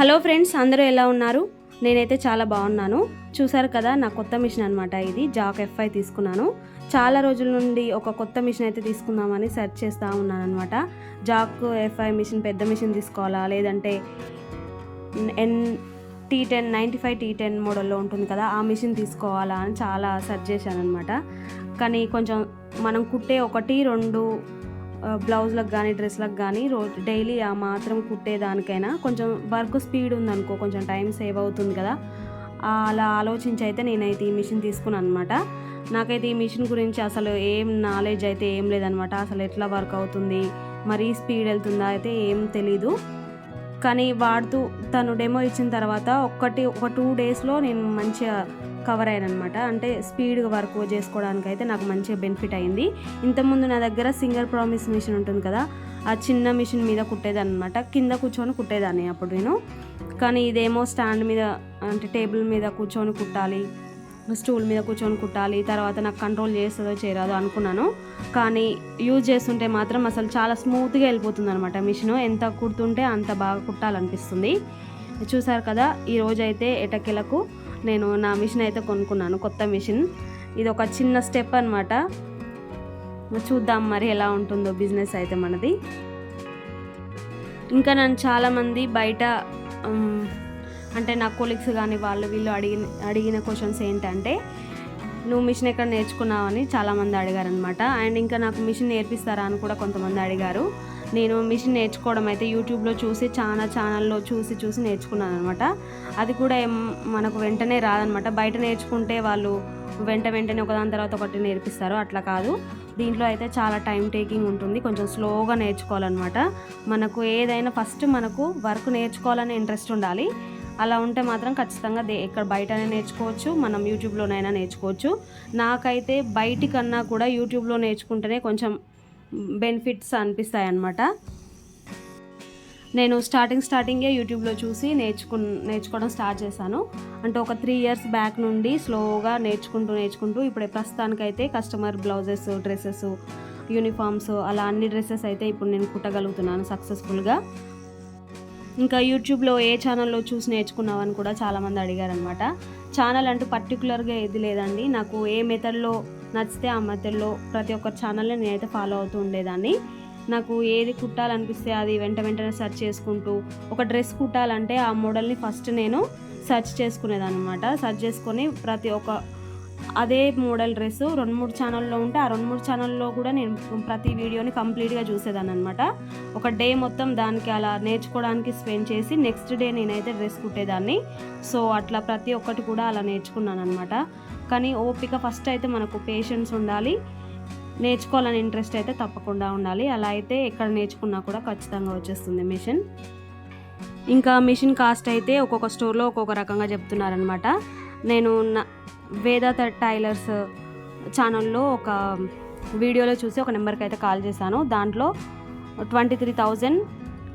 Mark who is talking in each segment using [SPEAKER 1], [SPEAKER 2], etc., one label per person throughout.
[SPEAKER 1] Hello friends అందరూ ఎలా ఉన్నారు? నేనైతే చాలా బాగున్నాను. చూసారు కదా నా కొత్త మిషన్ అనమాట ఇది జాక్ ఎఫ్ఐ తీసుకున్నాను. చాలా రోజుల నుండి ఒక కొత్త మిషన్ అయితే తీసుకుందామని సెర్చ్ చేస్తూ ఉన్నాను అనమాట జాక్ ఎఫ్ఐ మిషన్ పెద్ద మిషన్ తీసుకోవాలా? లేదంటే N T ten ninety five T ten మోడల్లో ఉంటుంది కదా ఆ మిషన్ తీసుకోవాలా అని చాలా సెర్చ్ చేశాను అనమాట కానీ కొంచెం మనం కుట్టే ఒకటి రెండు బ్లౌజ్లకు కానీ డ్రెస్లకు కానీ రోజు డైలీ ఆ మాత్రం కుట్టేదానికైనా కొంచెం వర్క్ స్పీడ్ ఉందనుకో కొంచెం టైం సేవ్ అవుతుంది కదా. అలా ఆలోచించి అయితే నేనైతే ఈ మిషన్ తీసుకున్నాను అనమాట నాకైతే ఈ మిషన్ గురించి అసలు ఏం నాలెడ్జ్ అయితే ఏం లేదనమాట అసలు ఎట్లా వర్క్ అవుతుంది మరీ స్పీడ్ వెళ్తుందా అయితే ఏం తెలీదు. కానీ వాడుతూ తను డెమో ఇచ్చిన తర్వాత ఒక్కటి ఒక టూ డేస్లో నేను మంచిగా కవర్ అయ్యాను అనమాట అంటే స్పీడ్గా వర్క్ చేసుకోవడానికి అయితే నాకు మంచిగా బెనిఫిట్ అయింది. ఇంతకుముందు నా దగ్గర సింగర్ ప్రామిస్ మిషన్ ఉంటుంది కదా ఆ చిన్న మిషన్ మీద కుట్టేదాన్ని అనమాట కింద కూర్చొని కుట్టేదాన్ని అప్పుడు నేను. కానీ ఇదేమో స్టాండ్ మీద అంటే టేబుల్ మీద కూర్చొని కుట్టాలి స్టూల్ మీద కూర్చొని కుట్టాలి తర్వాత నాకు కంట్రోల్ చేస్తుందో చేయరాదో అనుకున్నాను. కానీ యూజ్ చేస్తుంటే మాత్రం అసలు చాలా స్మూత్గా వెళ్ళిపోతుంది అనమాట మిషన్ ఎంత కుడుతుంటే అంత బాగా కుట్టాలనిపిస్తుంది. చూసారు కదా ఈరోజైతే ఎటకెలకు నేను నా మిషన్ అయితే కొనుక్కున్నాను కొత్త మిషన్. ఇది ఒక చిన్న స్టెప్ అనమాట చూద్దాం మరి ఎలా ఉంటుందో బిజినెస్ అయితే మనది. ఇంకా నన్ను చాలామంది బయట అంటే నా కొలీగ్స్ కానీ వాళ్ళు వీళ్ళు అడిగిన అడిగిన క్వశ్చన్స్ ఏంటంటే నువ్వు మిషన్ ఎక్కడ నేర్చుకున్నావని చాలామంది అడిగారనమాట అండ్ ఇంకా నాకు మిషన్ నేర్పిస్తారా అని కూడా కొంతమంది అడిగారు. నేను మిషన్ నేర్చుకోవడం అయితే యూట్యూబ్లో చూసి చాలా ఛానల్లో చూసి చూసి నేర్చుకున్నాను అనమాట అది కూడా మనకు వెంటనే రాదనమాట బయట నేర్చుకుంటే వాళ్ళు వెంట వెంటనే ఒకదాని తర్వాత ఒకటి నేర్పిస్తారు. అట్లా కాదు. దీంట్లో అయితే చాలా టైం టేకింగ్ ఉంటుంది. కొంచెం స్లోగా నేర్చుకోవాలన్నమాట. మనకు ఏదైనా ఫస్ట్ మనకు వర్క్ నేర్చుకోవాలని ఇంట్రెస్ట్ ఉండాలి. అలా ఉంటే మాత్రం ఖచ్చితంగా దే ఇక్కడ బయటనే నేర్చుకోవచ్చు. మనం యూట్యూబ్లోనైనా నేర్చుకోవచ్చు. నాకైతే బయటికన్నా కూడా యూట్యూబ్లో నేర్చుకుంటేనే కొంచెం బెనిఫిట్స్ అనిపిస్తాయి అన్నమాట నేను స్టార్టింగ్ స్టార్టింగే యూట్యూబ్లో చూసి నేర్చుకు నేర్చుకోవడం స్టార్ట్ చేశాను. అంటే ఒక త్రీ ఇయర్స్ బ్యాక్ నుండి స్లోగా నేర్చుకుంటూ నేర్చుకుంటూ ఇప్పుడు ప్రస్తుతానికైతే కస్టమర్ బ్లౌజెస్ డ్రెస్సెస్ యూనిఫామ్స్ అలా అన్ని డ్రెస్సెస్ అయితే ఇప్పుడు నేను కుట్టగలుగుతున్నాను సక్సెస్ఫుల్గా. ఇంకా యూట్యూబ్లో ఏ ఛానల్లో చూసి నేర్చుకున్నావని కూడా చాలామంది అడిగారనమాట ఛానల్ అంటూ పర్టికులర్గా ఏది లేదండి. నాకు ఏ మెథడ్లో నచ్చితే ఆ మధ్యలో ప్రతి ఒక్క ఛానల్ని నేనైతే ఫాలో అవుతూ ఉండేదాన్ని. నాకు ఏది కుట్టాలనిపిస్తే అది వెంట వెంటనే సెర్చ్ చేసుకుంటూ ఒక డ్రెస్ కుట్టాలంటే ఆ మోడల్ని ఫస్ట్ నేను సెర్చ్ చేసుకునేదాన్ని అనమాట సెర్చ్ చేసుకొని ప్రతి ఒక్క అదే మోడల్ డ్రెస్ రెండు మూడు ఛానల్లో ఉంటే ఆ రెండు మూడు ఛానల్లో కూడా నేను ప్రతి వీడియోని కంప్లీట్గా చూసేదాన్ని అనమాట ఒక డే మొత్తం దానికి అలా నేర్చుకోవడానికి స్పెండ్ చేసి నెక్స్ట్ డే నేనైతే డ్రెస్ కుట్టేదాన్ని. సో అట్లా ప్రతి ఒక్కటి కూడా అలా నేర్చుకున్నాను అనమాట కానీ ఓపిక ఫస్ట్ అయితే మనకు పేషెన్స్ ఉండాలి. నేర్చుకోవాలని ఇంట్రెస్ట్ అయితే తప్పకుండా ఉండాలి. అలా అయితే ఎక్కడ నేర్చుకున్నా కూడా ఖచ్చితంగా వచ్చేస్తుంది మిషన్ ఇంకా మిషన్ కాస్ట్ అయితే ఒక్కొక్క స్టోర్లో ఒక్కొక్క రకంగా చెప్తున్నారనమాట నేను నా వేద టైలర్స్ ఛానల్లో ఒక వీడియోలో చూసి ఒక నెంబర్కి అయితే కాల్ చేశాను. దాంట్లో ట్వంటీ త్రీ థౌజండ్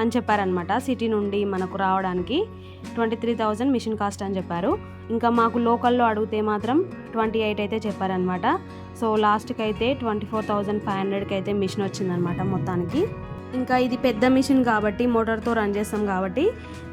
[SPEAKER 1] అని చెప్పారనమాట సిటీ నుండి మనకు రావడానికి twenty three thousand machine cost అని చెప్పారు. ఇంకా మాకు లోకల్లో అడిగితే మాత్రం ట్వంటీ ఎయిట్ అయితే చెప్పారనమాట సో లాస్ట్కి అయితే ట్వంటీ ఫోర్ థౌజండ్ ఫైవ్ హండ్రెడ్కి అయితే మిషన్ వచ్చిందనమాట మొత్తానికి. ఇంకా ఇది పెద్ద మిషన్ కాబట్టి మోటార్తో రన్ చేస్తాం కాబట్టి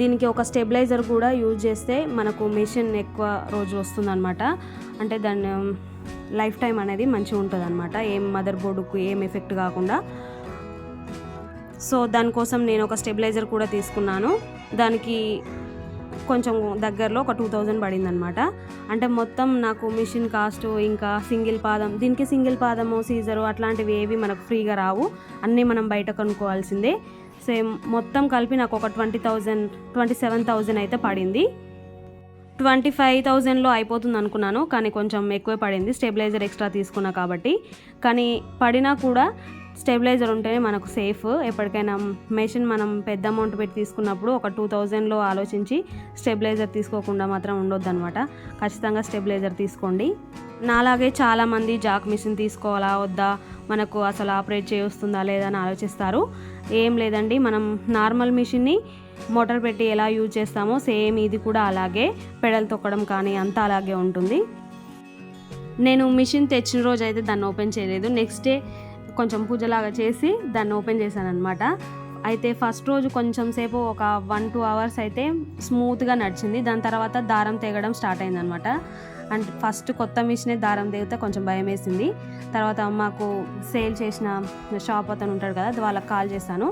[SPEAKER 1] దీనికి ఒక స్టెబిలైజర్ కూడా యూజ్ చేస్తే మనకు మిషన్ ఎక్కువ రోజు వస్తుందన్నమాట. అంటే దాని లైఫ్ టైం అనేది మంచిగా ఉంటుంది అనమాట ఏం మదర్ బోర్డుకు ఏం ఎఫెక్ట్ కాకుండా. సో దానికోసం నేను ఒక స్టెబిలైజర్ కూడా తీసుకున్నాను. దానికి కొంచెం దగ్గరలో ఒక టూ థౌజండ్ పడింది అనమాట అంటే మొత్తం నాకు మిషన్ కాస్ట్ ఇంకా సింగిల్ పాదం దీనికి సింగిల్ పాదము సీజరు అట్లాంటివి ఏవి మనకు ఫ్రీగా రావు. అన్నీ మనం బయట కొనుక్కోవాల్సిందే. సేమ్ మొత్తం కలిపి నాకు ఒక twenty thousand twenty seven thousand అయితే పడింది. ట్వంటీ ఫైవ్ థౌజండ్లో అయిపోతుంది అనుకున్నాను కానీ కొంచెం ఎక్కువే పడింది స్టెబిలైజర్ ఎక్స్ట్రా తీసుకున్నా కాబట్టి. కానీ పడినా కూడా స్టెబిలైజర్ ఉంటేనే మనకు సేఫ్. ఎప్పటికైనా మెషిన్ మనం పెద్ద అమౌంట్ పెట్టి తీసుకున్నప్పుడు ఒక టూ థౌజండ్లో ఆలోచించి స్టెబిలైజర్ తీసుకోకుండా మాత్రం ఉండొద్దు అనమాట ఖచ్చితంగా స్టెబిలైజర్ తీసుకోండి. నాలాగే చాలామంది జాక్ మిషన్ తీసుకోవాలా వద్దా మనకు అసలు ఆపరేట్ చేయొస్తుందా లేదా అని ఆలోచిస్తారు. ఏం లేదండి మనం నార్మల్ మిషన్ని మోటార్ పెట్టి ఎలా యూజ్ చేస్తామో సేమ్ ఇది కూడా అలాగే పెడల్ తొక్కడం కానీ అంతా అలాగే ఉంటుంది. నేను మిషన్ తెచ్చిన రోజు అయితే దాన్ని ఓపెన్ చేయలేదు. నెక్స్ట్ డే కొంచెం పూజలాగా చేసి దాన్ని ఓపెన్ చేశాను అనమాట అయితే ఫస్ట్ రోజు కొంచెం సేపు ఒక వన్ టూ అవర్స్ అయితే స్మూత్గా నడిచింది. దాని తర్వాత దారం తెగడం స్టార్ట్ అయిందనమాట అండ్ ఫస్ట్ కొత్త మిషనే దారం తెగితే కొంచెం భయం వేసింది తర్వాత మాకు సేల్ చేసిన షాప్ అతను ఉంటాడు కదా వాళ్ళకి కాల్ చేశాను.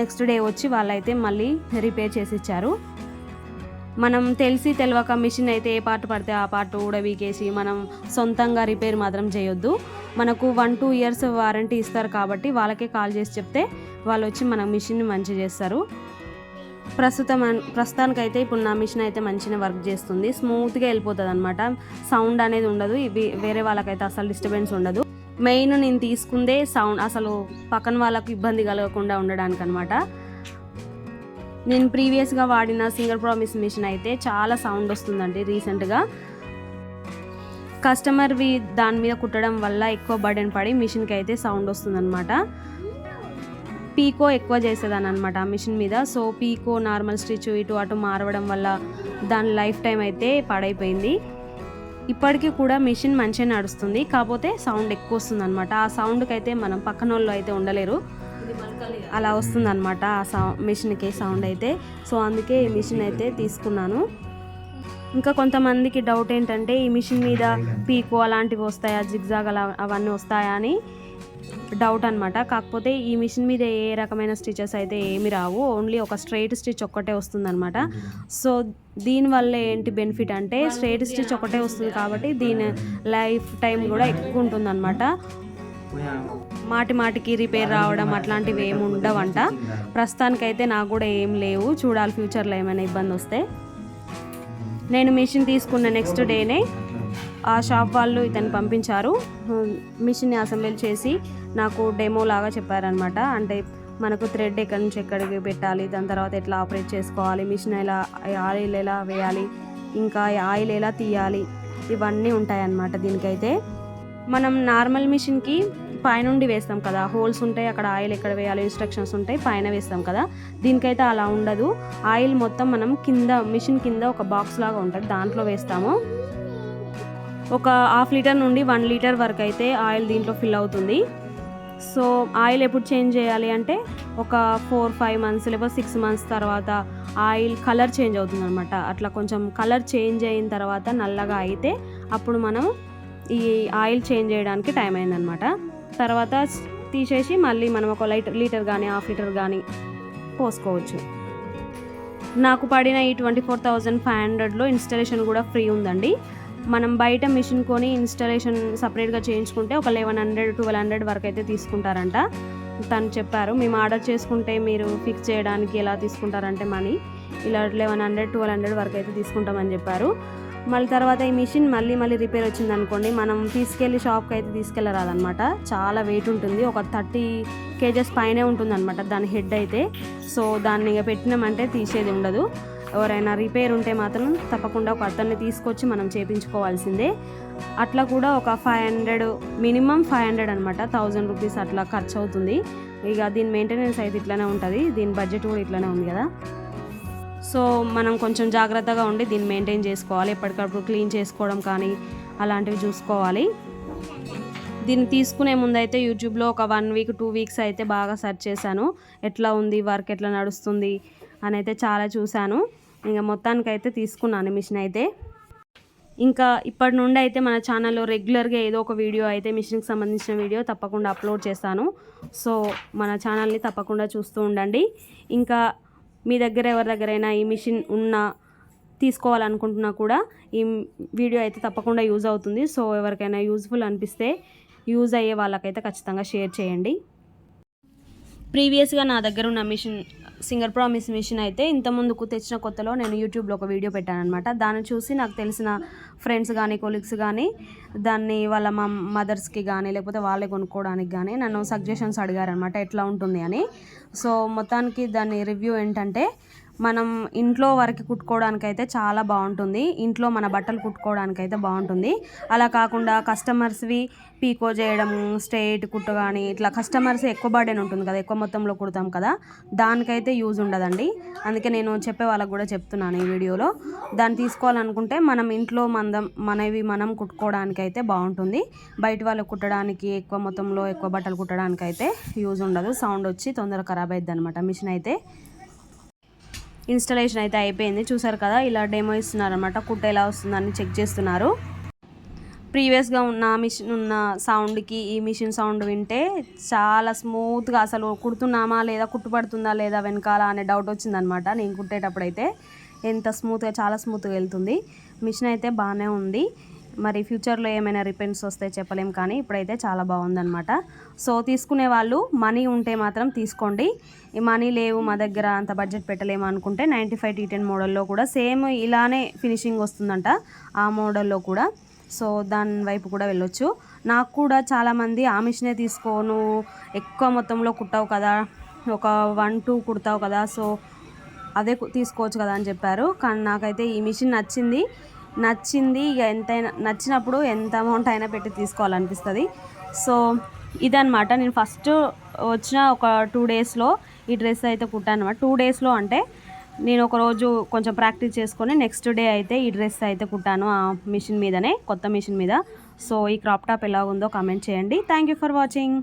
[SPEAKER 1] నెక్స్ట్ డే వచ్చి వాళ్ళైతే మళ్ళీ రిపేర్ చేసి ఇచ్చారు మనం తెలిసి తెలియక మిషన్ అయితే ఏ పార్ట్ పడితే ఆ పార్ట్ కూడా వీకేసి మనం సొంతంగా రిపేర్ మాత్రం చేయొద్దు. మనకు వన్ టూ ఇయర్స్ వారంటీ ఇస్తారు కాబట్టి వాళ్ళకే కాల్ చేసి చెప్తే వాళ్ళు వచ్చి మన మిషన్ మంచి చేస్తారు. ప్రస్తుతం ప్రస్తుతానికైతే ఇప్పుడు నా మిషన్ అయితే మంచిగా వర్క్ చేస్తుంది. స్మూత్గా వెళ్ళిపోతుంది అనమాట సౌండ్ అనేది ఉండదు. ఇవి వేరే వాళ్ళకైతే అసలు డిస్టర్బెన్స్ ఉండదు. మెయిన్ నేను తీసుకుందే సౌండ్ అసలు పక్కన వాళ్ళకు ఇబ్బంది కలగకుండా ఉండడానికి అనమాట నేను ప్రీవియస్గా వాడిన సింగర్ ప్రామిస్ మిషన్ అయితే చాలా సౌండ్ వస్తుందండి రీసెంట్గా. కస్టమర్వి దాని మీద కుట్టడం వల్ల ఎక్కువ బర్డెన్ పడి మిషన్కి అయితే సౌండ్ వస్తుందన్నమాట. పీకో ఎక్కువ చేసేదాన్ని అనమాట ఆ మిషన్ మీద. సో పీకో నార్మల్ స్టిచ్ ఇటు అటు మారవడం వల్ల దాని లైఫ్ టైం అయితే పాడైపోయింది. ఇప్పటికీ కూడా మిషన్ మంచిగా నడుస్తుంది. కాకపోతే సౌండ్ ఎక్కువ వస్తుంది అనమాట ఆ సౌండ్కి అయితే మనం పక్కన వాళ్ళు అయితే ఉండలేరు. అలా వస్తుంది అనమాట ఆ సౌ మిషన్కి సౌండ్ అయితే. సో అందుకే ఈ మిషన్ అయితే తీసుకున్నాను. ఇంకా కొంతమందికి డౌట్ ఏంటంటే ఈ మిషన్ మీద పీకో అలాంటివి వస్తాయా జిగ్జాగ్ అలా అవన్నీ వస్తాయా అని డౌట్ అనమాట కాకపోతే ఈ మిషన్ మీద ఏ రకమైన స్టిచెస్ అయితే ఏమి రావు. ఓన్లీ ఒక స్ట్రైట్ స్టిచ్ ఒక్కటే వస్తుందన్నమాట. సో దీనివల్ల ఏంటి బెనిఫిట్ అంటే స్ట్రైట్ స్టిచ్ ఒకటే వస్తుంది కాబట్టి దీని లైఫ్ టైం కూడా ఎక్కువ ఉంటుందన్నమాట. మాటి మాటికి రిపేర్ రావడం అట్లాంటివి ఏమి ఉండవంట. ప్రస్తుతానికైతే నాకు కూడా ఏం లేవు. చూడాలి ఫ్యూచర్లో ఏమైనా ఇబ్బంది వస్తే. నేను మిషన్ తీసుకున్న నెక్స్ట్ డేనే ఆ షాప్ వాళ్ళు ఇతను పంపించారు. మిషన్ని అసెంబ్లీ చేసి నాకు డెమో లాగా చెప్పారనమాట అంటే మనకు థ్రెడ్ ఎక్కడి నుంచి ఎక్కడికి పెట్టాలి దాని తర్వాత ఎట్లా ఆపరేట్ చేసుకోవాలి మిషన్ ఎలా ఆయిల్ ఎలా వేయాలి ఇంకా ఆయిల్ ఎలా తీయాలి ఇవన్నీ ఉంటాయన్నమాట దీనికైతే. మనం నార్మల్ మిషన్కి పైనుండి వేస్తాం కదా. హోల్స్ ఉంటాయి అక్కడ ఆయిల్ ఎక్కడ వేయాలి ఇన్స్ట్రక్షన్స్ ఉంటాయి పైన వేస్తాం కదా. దీనికైతే అలా ఉండదు. ఆయిల్ మొత్తం మనం కింద మిషన్ కింద ఒక బాక్స్ లాగా ఉంటుంది. దాంట్లో వేస్తాము. ఒక హాఫ్ లీటర్ నుండి వన్ లీటర్ వరకు అయితే ఆయిల్ దీంట్లో ఫిల్ అవుతుంది. సో ఆయిల్ ఎప్పుడు చేంజ్ చేయాలి అంటే ఒక ఫోర్ ఫైవ్ మంత్స్ లేకపోతే సిక్స్ మంత్స్ తర్వాత ఆయిల్ కలర్ చేంజ్ అవుతుంది అనమాట అట్లా కొంచెం కలర్ చేంజ్ అయిన తర్వాత నల్లగా అయితే అప్పుడు మనం ఈ ఆయిల్ చేంజ్ చేయడానికి టైం అయిందనమాట తర్వాత తీసేసి మళ్ళీ మనం ఒక లీటర్ లీటర్ కానీ హాఫ్ లీటర్ కానీ పోసుకోవచ్చు. నాకు పడిన ఈ ట్వంటీ ఫోర్ థౌజండ్ ఫైవ్ హండ్రెడ్లో ఇన్స్టాలేషన్ కూడా ఫ్రీ ఉందండి. మనం బయట మిషన్ కొని ఇన్స్టాలేషన్ సపరేట్గా చేయించుకుంటే ఒక లెవెన్ హండ్రెడ్ ట్వెల్వ్ హండ్రెడ్ వరకు అయితే తీసుకుంటారంట. తను చెప్పారు మేము ఆర్డర్ చేసుకుంటే మీరు ఫిక్స్ చేయడానికి ఎలా తీసుకుంటారంటే మనీ ఇలా లెవెన్ హండ్రెడ్ ట్వెల్వ్ హండ్రెడ్ వరకు అయితే తీసుకుంటామని చెప్పారు. మళ్ళీ తర్వాత ఈ మిషన్ మళ్ళీ మళ్ళీ రిపేర్ వచ్చింది అనుకోండి మనం తీసుకెళ్ళి షాప్కి అయితే తీసుకెళ్ళరాదనమాట చాలా వెయిట్ ఉంటుంది ఒక థర్టీ కేజెస్ పైనే ఉంటుంది అనమాట దాని హెడ్ అయితే. సో దాన్ని ఇక పెట్టినామంటే తీసేది ఉండదు. ఎవరైనా రిపేర్ ఉంటే మాత్రం తప్పకుండా ఒక అతన్ని తీసుకొచ్చి మనం చేపించుకోవాల్సిందే. అట్లా కూడా ఒక five hundred minimum five hundred అనమాట థౌజండ్ రూపీస్ అట్లా ఖర్చు అవుతుంది ఇక దీని మెయింటెనెన్స్ అయితే ఇట్లానే ఉంటుంది దీని బడ్జెట్ కూడా ఇట్లానే ఉంది కదా. సో మనం కొంచెం జాగ్రత్తగా ఉండి దీన్ని మెయింటైన్ చేసుకోవాలి. ఎప్పటికప్పుడు క్లీన్ చేసుకోవడం కానీ అలాంటివి చూసుకోవాలి. దీన్ని తీసుకునే ముందు అయితే యూట్యూబ్లో ఒక వన్ వీక్ టూ వీక్స్ అయితే బాగా సెర్చ్ చేశాను. ఎట్లా ఉంది? వర్క్ ఎట్లా నడుస్తుంది? అని అయితే చాలా చూశాను. ఇంకా మొత్తానికైతే తీసుకున్నాను మిషన్ అయితే. ఇంకా ఇప్పటి నుండి అయితే మన ఛానల్లో రెగ్యులర్గా ఏదో ఒక వీడియో అయితే మిషన్కి సంబంధించిన వీడియో తప్పకుండా అప్లోడ్ చేస్తాను. సో మన ఛానల్ని తప్పకుండా చూస్తూ ఉండండి. ఇంకా మీ దగ్గర ఎవరి దగ్గరైనా ఈ మిషన్ ఉన్నా తీసుకోవాలనుకుంటున్నా కూడా ఈ వీడియో అయితే తప్పకుండా యూజ్ అవుతుంది. సో ఎవరికైనా యూజ్ఫుల్ అనిపిస్తే యూజ్ అయ్యే వాళ్ళకైతే ఖచ్చితంగా షేర్ చేయండి. ప్రీవియస్గా నా దగ్గర ఉన్న మిషన్ సింగర్ ప్రామిస్ మిషన్ అయితే ఇంత ముందుకు తెచ్చిన కొత్తలో నేను యూట్యూబ్లో ఒక వీడియో పెట్టాను అనమాట దాన్ని చూసి నాకు తెలిసిన ఫ్రెండ్స్ కానీ కొలీగ్స్ కానీ దాన్ని వాళ్ళ మా మదర్స్కి కానీ లేకపోతే వాళ్ళే కొనుక్కోవడానికి కానీ నన్ను సజెషన్స్ అడిగారనమాట ఎట్లా ఉంటుంది అని. సో మొత్తానికి దాని రివ్యూ ఏంటంటే మనం ఇంట్లో వరకు కుట్టుకోవడానికి అయితే చాలా బాగుంటుంది. ఇంట్లో మన బట్టలు కుట్టుకోవడానికి అయితే బాగుంటుంది. అలా కాకుండా కస్టమర్స్వి పీకో చేయడం స్ట్రైట్ కుట్టు కానీ ఇట్లా కస్టమర్స్ ఎక్కువ బర్డెన్ ఉంటుంది కదా ఎక్కువ మొత్తంలో కుడతాం కదా దానికైతే యూజ్ ఉండదండి. అందుకే నేను చెప్పే వాళ్ళకి కూడా చెప్తున్నాను ఈ వీడియోలో. దాన్ని తీసుకోవాలనుకుంటే మనం ఇంట్లో మందం మనవి మనం కుట్టుకోవడానికి అయితే బాగుంటుంది. బయట వాళ్ళు కుట్టడానికి ఎక్కువ మొత్తంలో ఎక్కువ బట్టలు కుట్టడానికి అయితే యూజ్ ఉండదు. సౌండ్ వచ్చి తొందరగా ఖరాబ్ అవుతుంది అనమాట మిషన్ అయితే. ఇన్స్టాలేషన్ అయితే అయిపోయింది. చూసారు కదా ఇలా డెమో ఇస్తున్నారనమాట కుట్ట ఎలా వస్తుందని చెక్ చేస్తున్నారు. ప్రీవియస్గా ఉన్న మిషన్ ఉన్న సౌండ్కి ఈ మిషన్ సౌండ్ వింటే చాలా స్మూత్గా అసలు కుడుతున్నామా లేదా కుట్టుపడుతుందా లేదా వెనకాల అనే డౌట్ వచ్చిందనమాట నేను కుట్టేటప్పుడు అయితే ఎంత స్మూత్గా చాలా స్మూత్గా వెళ్తుంది. మిషన్ అయితే బాగానే ఉంది. మరి ఫ్యూచర్లో ఏమైనా రిపెంట్స్ వస్తే చెప్పలేం కానీ ఇప్పుడైతే చాలా బాగుందనమాట సో తీసుకునే వాళ్ళు మనీ ఉంటే మాత్రం తీసుకోండి. ఈ మనీ లేవు మా దగ్గర అంత బడ్జెట్ పెట్టలేము అనుకుంటే నైంటీ ఫైవ్ టీ టెన్ మోడల్లో కూడా సేమ్ ఇలానే ఫినిషింగ్ వస్తుందంట ఆ మోడల్లో కూడా. సో దాని వైపు కూడా వెళ్ళొచ్చు. నాకు కూడా చాలామంది ఆ మిషనే తీసుకోను ఎక్కువ మొత్తంలో కుట్టావు కదా ఒక వన్ టూ కుడతావు కదా సో అదే కు- తీసుకోవచ్చు కదా అని చెప్పారు. కానీ నాకైతే ఈ మిషన్ నచ్చింది. నచ్చింది ఇక ఎంతైనా నచ్చినప్పుడు ఎంత అమౌంట్ అయినా పెట్టి తీసుకోవాలనిపిస్తుంది. సో ఇదనమాట నేను ఫస్ట్ వచ్చిన ఒక టూ డేస్లో ఈ డ్రెస్ అయితే కుట్టాను అనమాట టూ డేస్లో అంటే నేను ఒకరోజు కొంచెం ప్రాక్టీస్ చేసుకొని నెక్స్ట్ డే అయితే ఈ డ్రెస్ అయితే కుట్టాను ఆ మిషన్ మీదనే కొత్త మిషన్ మీద. సో ఈ క్రాప్ టాప్ ఎలా ఉందో కామెంట్ చేయండి. Thank you for watching